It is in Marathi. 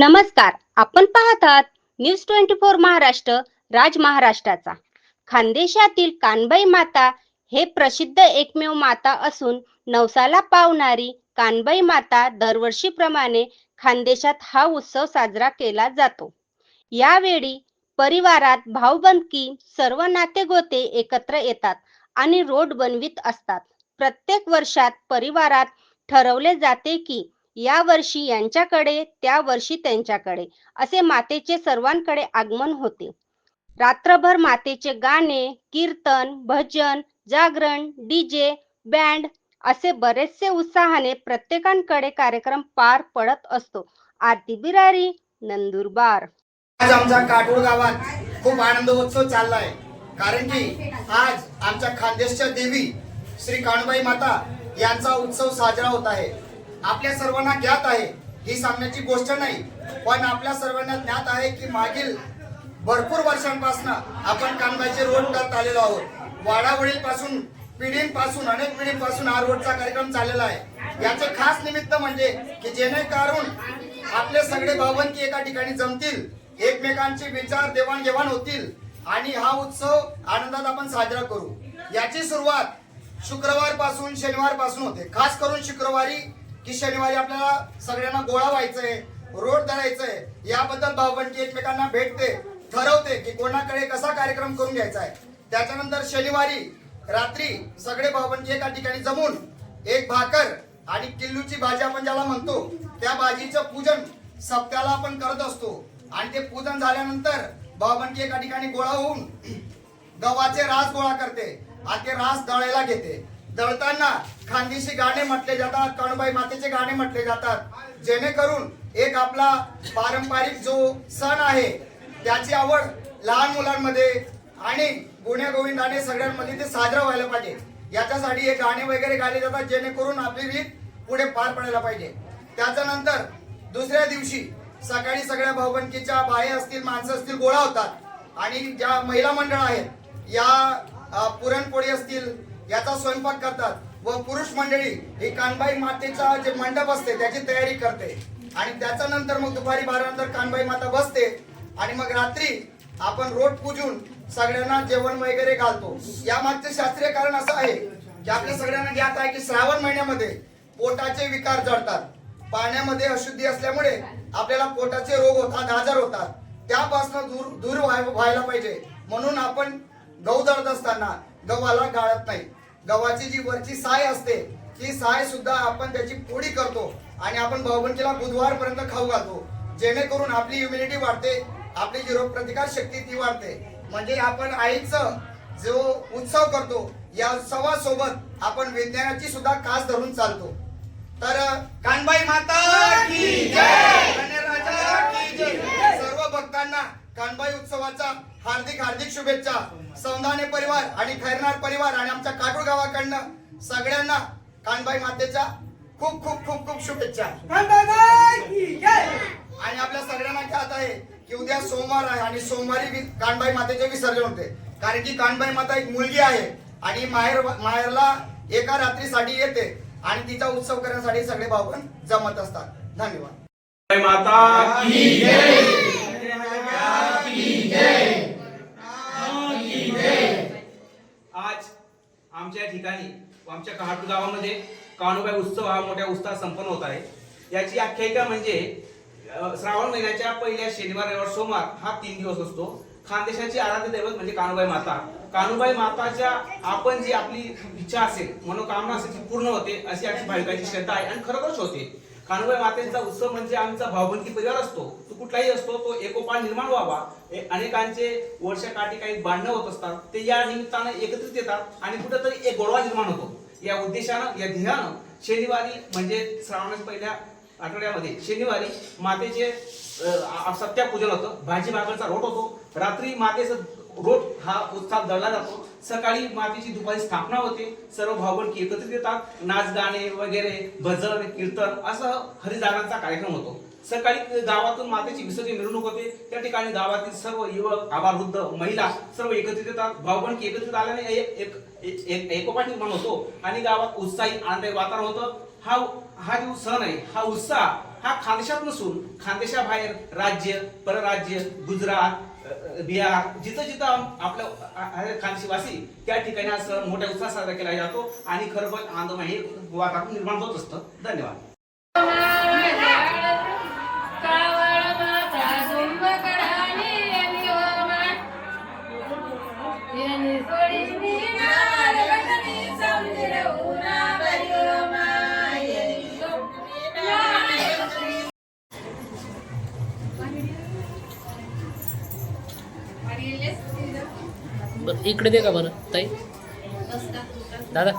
नमस्कार आपण पाहत आहात news twenty four Maharashtra Raj महाराष्ट्राचा. खानदेशातील कानबाई माता हे प्रसिद्ध एकमेव माता असून नवसाला पावणारी कानबाई माता दरवर्षीप्रमाणे खानदेशात हा उत्सव साजरा केला जातो. यावेळी परिवारात भाऊबंदकी सर्व नातेगोते एकत्र येतात आणि रोड बनवित असतात. प्रत्येक वर्षात परिवारात ठरवले जाते की या वर्षी यांच्याकडे त्या वर्षी त्यांच्याकडे असे मातेचे सर्वांकडे आगमन होते. रात्रभर मातेचे गाणे कीर्तन भजन जागरण डीजे बँड असे बरेचसे उत्साहाने प्रत्येकांकडे कार्यक्रम पार पडत असतो. आरती बिरारी नंदुरबार. आज आमच्या काटोळ गावात खूप आनंदोत्सव चाललाय. कारण की आज आमच्या खानदेशच्या देवी श्री काणबाई माता यांचा उत्सव साजरा होत आहे. आपल्या सर्वांना ज्ञात आहे. ही सांगण्याची गोष्ट नाही पण आपल्या सर्वांना ज्ञात आहे की मागील भरपूर वर्षांपासून आपण कामगाचे रोड करत आलेलो आहोत. वाडावडील पासून पिढींपासून अनेक पिढींपासून हा रोडचा कार्यक्रम चाललेला आहे. याचे खास निमित्त म्हणजे की जेणेकरून आपले सगळे भावंती एका ठिकाणी जमतील एकमेकांचे विचार देवाणघेवाण होतील आणि हा उत्सव आनंदात आपण साजरा करू. याची सुरुवात शुक्रवारपासून शनिवारपासून होते. खास करून शुक्रवारी की शनिवारी आपल्याला सगळ्यांना गोळा व्हायचंय रोड धरायचंय याबद्दल भावबंदी एकमेकांना भेटते ठरवते की कोणाकडे कसा कार्यक्रम करून घ्यायचा आहे. त्याच्यानंतर शनिवारी रात्री सगळे भावबंदी एका ठिकाणी जमून एक भाकर आणि किल्लूची भाजी आपण ज्याला म्हणतो त्या भाजीचं पूजन सप्त्याला आपण करत असतो. आणि ते पूजन झाल्यानंतर भावबंदी एका ठिकाणी गोळा होऊन गव्हाचे रास गोळा करते आणि ते रास दळायला घेते. दळताना खानदेशी गाणे म्हटले जातात कणबाई मातेचे गाणे म्हटले जातात. जेणेकरून एक आपला पारंपरिक जो सण आहे त्याची आवड लहान मुलांमध्ये आणि गुण्या गोविंदाने सगळ्यांमध्ये ते साजरा व्हायला पाहिजे. याच्यासाठी हे गाणे वगैरे गायले जातात जेणेकरून आपली रीत पुढे पार पडायला पाहिजे. त्याच्यानंतर दुसऱ्या दिवशी सकाळी सगळ्या भाऊबंकीच्या बाया असतील माणसं असतील गोळा होतात. आणि ज्या महिला मंडळ आहेत या पुरणपोळी असतील याचा स्वयंपाक करतात. व पुरुष मंडळी ही कानबाई मातेचा जे मंडप असते त्याची तयारी करते. आणि त्याच्यानंतर मग दुपारी बारा नंतर कानबाई माता बसते. आणि मग रात्री आपण रोट पूजून सगळ्यांना जेवण वगैरे घालतो. या मागचे शास्त्रीय कारण असं आहे की आपल्या सगळ्यांना ज्ञात आहे की श्रावण महिन्यामध्ये पोटाचे विकार जडतात. पाण्यामध्ये अशुद्धी असल्यामुळे आपल्याला पोटाचे रोग होतात आजार होतात. त्यापासून दूर दूर व्हाय- व्हायला पाहिजे. म्हणून आपण गहू दळत असताना गव्हाला गाळत नाही. गव्हाची जी वरची साय असते ती साय सुद्धा आपण त्याची पोळी करतो आणि आपण भाऊबंदीला बुधवार पर्यंत खाऊ घालतो. जेणेकरून आपली इम्युनिटी वाढते आपली जी रोगप्रतिकार शक्ती ती वाढते. म्हणजे आपण आईचं जो उत्सव करतो या उत्सवासोबत आपण विज्ञानाची सुद्धा कास धरून चालतो. तर कानबाई माता की जय! की जय! सर्व भक्तांना कानबाई उत्सवाचा हार्दिक हार्दिक शुभेच्छा. सौंदाने परिवार आणि खैरनार परिवार आणि आमच्या काटूळ गावाकडनं सगळ्यांना कानबाई मातेच्या खूप खूप खूप खूप शुभेच्छा. आणि आपल्या सगळ्यांना ख्यात आहे की उद्या सोमवार आहे आणि सोमवारी कानबाई मातेचे विसर्जन होते. कारण की कानबाई माता एक मुलगी आहे आणि माहेर माहेरला एका रात्रीसाठी येते आणि तिचा उत्सव करण्यासाठी सगळे भाऊ पण जमत असतात. धन्यवाद. जय. माता की आज आमच्या ठिकाणी आमच्या कहाटू गावामध्ये काणूबाई उत्सव हा मोठ्या उत्साहात संपन्न होत आहे. याची आख्यायिका म्हणजे श्रावण महिन्याच्या पहिल्या शनिवार रविवार सोमवार हा तीन दिवस असतो. खानदेशाची आराध्य दैवत म्हणजे कानुबाई माता. कानुबाई माताच्या आपण जी आपली इच्छा असेल मनोकामना असेल ती पूर्ण होते अशी आमची भाविकांची श्रद्धा आहे आणि खरोखरच होते. कानुबाई मातेचा उत्सव म्हणजे आमचा भावबंदी परिवार असतो. तो कुठलाही असतो तो एकोपा निर्माण व्हावा. हे अनेकांचे वर्षाकाठी काही भांडणं होत असतात ते या निमित्तानं एकत्रित येतात आणि कुठेतरी एक गोडवा निर्माण होतो. या उद्देशानं या ध्येयानं शनिवारी म्हणजे श्रावणाच्या पहिल्या आठवड्यामध्ये शनिवारी मातेचे सत्यापूजन होतं. भाजी भाकरचा रोट होतो. रात्री मातेचं रोट हा उत्साह दळला जातो. सकाळी मातेची दुपारी स्थापना होते. सर्व भावबंदकी एकत्रित येतात. नाच गाणे वगैरे भजन कीर्तन असं हरिदानाचा कार्यक्रम होतो. सकाळी गावातून मातेची विसर्जन मिरवणूक होते. त्या ठिकाणी गावातील सर्व युवक आबालवृद्ध महिला सर्व एकत्रित येतात. भावबंदकी एकत्रित आल्याने एक एक- एक- एकोपा निर्माण होतो आणि गावात उत्साही आनंदायी वातावरण होतं. हा हा जो सण आहे हा उत्साह हा खानदेशात नसून खानदेशाबाहेर राज्य परराज्य गुजरात बिया जिथं जिथं आपल्या आपलं अ, त्या ठिकाणी हा सण मोठ्या उत्साहात साजरा केला जातो आणि खरोखर आनंदमय हे वातावरण निर्माण होत असतं. धन्यवाद. इकडे दे का बरं ताई? दादा.